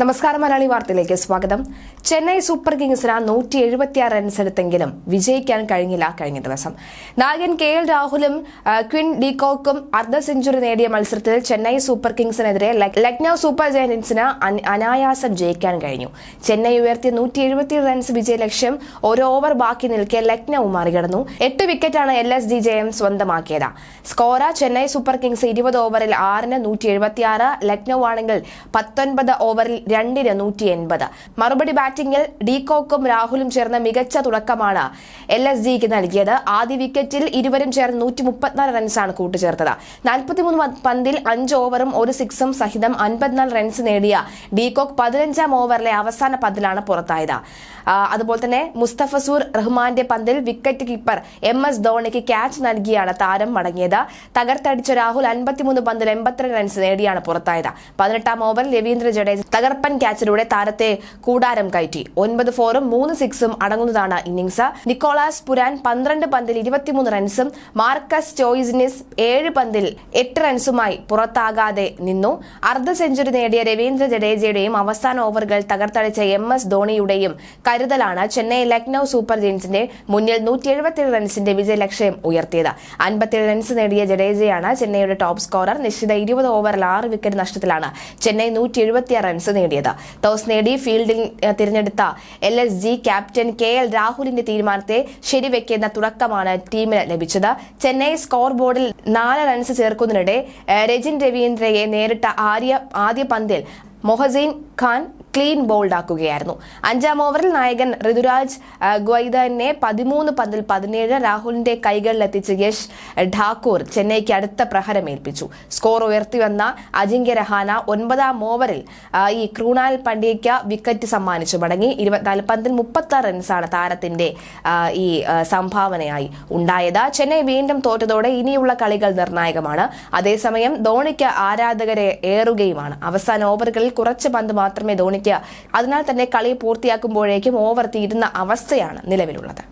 നമസ്കാരം മലയാളി വാർത്തയിലേക്ക് സ്വാഗതം. ചെന്നൈ സൂപ്പർ കിങ്സിന് നൂറ്റി എഴുപത്തിയാറ് റൺസ് എടുത്തെങ്കിലും വിജയിക്കാൻ കഴിഞ്ഞില്ല കഴിഞ്ഞ ദിവസം. നായകൻ കെ എൽ രാഹുലും ക്വിൻ ഡീകോക്കും അർദ്ധ സെഞ്ചുറി നേടിയ മത്സരത്തിൽ ചെന്നൈ സൂപ്പർ കിങ്സിനെതിരെ ലക്നൗ സൂപ്പർ ജയന്റ്സിന് അനായാസം ജയിക്കാൻ കഴിഞ്ഞു. ചെന്നൈ ഉയർത്തിയ നൂറ്റി എഴുപത്തി റൺസ് വിജയ ലക്ഷ്യം ഒരു ഓവർ ബാക്കി നിൽക്കെ ലക്നൌ മറികടന്നു. എട്ട് വിക്കറ്റാണ് എൽ എസ് ഡി ജയം സ്വന്തമാക്കിയത്. സ്കോറ ചെന്നൈ സൂപ്പർ കിങ്സ് ഇരുപത് ഓവറിൽ ആറിന് നൂറ്റി എഴുപത്തിയാറ് ലക്നൌ ആണെങ്കിൽ പത്തൊൻപത് ഓവറിൽ രണ്ടിന് നൂറ്റി എൺപത് മറുപടി ബാറ്റിംഗിൽ ഡീകോക്കും രാഹുലും ചേർന്ന മികച്ച തുടക്കമാണ് എൽ എസ് ജിക്ക് നൽകിയത്. ആദ്യ വിക്കറ്റിൽ ഇരുവരും ചേർന്ന് നൂറ്റി മുപ്പത്തിനാല് റൺസാണ് കൂട്ടിച്ചേർത്തത് നാൽപ്പത്തിമൂന്ന് പന്തിൽ അഞ്ച് ഓവറും ഒരു സിക്സും സഹിതം അൻപത്തിനാല് റൺസ് നേടിയ ഡീകോക്ക് പതിനഞ്ചാം ഓവറിലെ അവസാന പന്തിലാണ് പുറത്തായത്. അതുപോലെ തന്നെ മുസ്തഫസൂർ റഹ്മാന്റെ പന്തിൽ വിക്കറ്റ് കീപ്പർ എം എസ് ധോണിക്ക് ക്യാച്ച് നൽകിയാണ് താരം മടങ്ങിയത്. തകർത്തടിച്ച രാഹുൽ അൻപത്തിമൂന്ന് പന്തിൽ എൺപത്തിരണ്ട് റൺസ് നേടിയാണ് പുറത്തായത്. പതിനെട്ടാം ഓവറിൽ രവീന്ദ്ര ജഡേജ തകർപ്പൻ ക്യാച്ചിലൂടെ താരത്തെ കൂടാരം കയറ്റി. ഒൻപത് ഫോറും മൂന്ന് സിക്സും അടങ്ങുന്നതാണ് ഇന്നിംഗ്സ്. നിക്കോളാസ് പുരാൻ പന്ത്രണ്ട് പന്തിൽ ഇരുപത്തിമൂന്ന് റൺസും മാർക്കസ് ചോയ്സിനിസ് ഏഴ് പന്തിൽ എട്ട് റൺസുമായി പുറത്താകാതെ നിന്നു. അർദ്ധ സെഞ്ചുറി നേടിയ രവീന്ദ്ര ജഡേജയുടെയും അവസാന ഓവറുകൾ തകർത്തടിച്ച എം എസ് ധോണിയുടെയും കരുതലാണ് ചെന്നൈ ലക്നൌ സൂപ്പർ ജയൻസിന്റെ മുന്നിൽ നൂറ്റി എഴുപത്തിയേഴ് റൺസിന്റെ വിജയലക്ഷ്യം ഉയർത്തിയത്. അൻപത്തിയേഴ് റൺസ് നേടിയ ജഡേജയാണ് ചെന്നൈയുടെ ടോപ്പ് സ്കോറർ. നിശ്ചിത ഇരുപത് ഓവറിൽ ആറ് വിക്കറ്റ് നഷ്ടത്തിലാണ്. ചെന്നൈ നൂറ്റി റൺസ് നേടിയത്. ടോസ് നേടി ഫീൽഡിംഗ് തിരഞ്ഞെടുത്ത L S G captain K L രാഹുലിന്റെ തീരുമാനത്തെ ശരിവെക്കുന്ന തുടക്കമാണ് ടീമിന് ലഭിച്ചത്. ചെന്നൈ സ്കോർ ബോർഡിൽ നാല് റൺസ് ചേർക്കുന്നതിനിടെ രജിൻ രവീന്ദ്രയെ നേരിട്ട ആര്യ ആദ്യ പന്തിൽ മൊഹസീൻ ഖാൻ ക്ലീൻ ബോൾഡ് ആക്കുകയായിരുന്നു അഞ്ചാം ഓവറിൽ നായകൻ ഋതുരാജ് ഗ്വൈദനെ പതിമൂന്ന് പന്തിൽ പതിനേഴ് രാഹുലിന്റെ കൈകളിലെത്തിച്ച് യശ് ഠാക്കൂർ ചെന്നൈക്ക് അടുത്ത പ്രഹരമേൽപ്പിച്ചു. സ്കോർ ഉയർത്തിവന്ന അജിങ്ക്യ രഹാന ഒൻപതാം ഓവറിൽ ഈ ക്രൂണാൽ പണ്ഡ്യയ്ക്ക് വിക്കറ്റ് സമ്മാനിച്ചു മടങ്ങി. ഇരുപത്തിനാല് പന്തിൽ മുപ്പത്തി റൺസാണ് താരത്തിന്റെ ഈ സംഭാവനയായി ഉണ്ടായത്. ചെന്നൈ വീണ്ടും തോറ്റതോടെ ഇനിയുള്ള കളികൾ നിർണായകമാണ്. അതേസമയം ധോണിക്ക് ആരാധകരെ ഏറുകയുമാണ്. അവസാന ഓവറുകളിൽ കുറച്ച് പന്ത് മാത്രമേ ധോണിക്ക് അതിനാൽ തന്നെ കളി പൂർത്തിയാക്കുമ്പോഴേക്കും ഓവർ തീരുന്ന അവസ്ഥയാണ് നിലവിലുള്ളത്.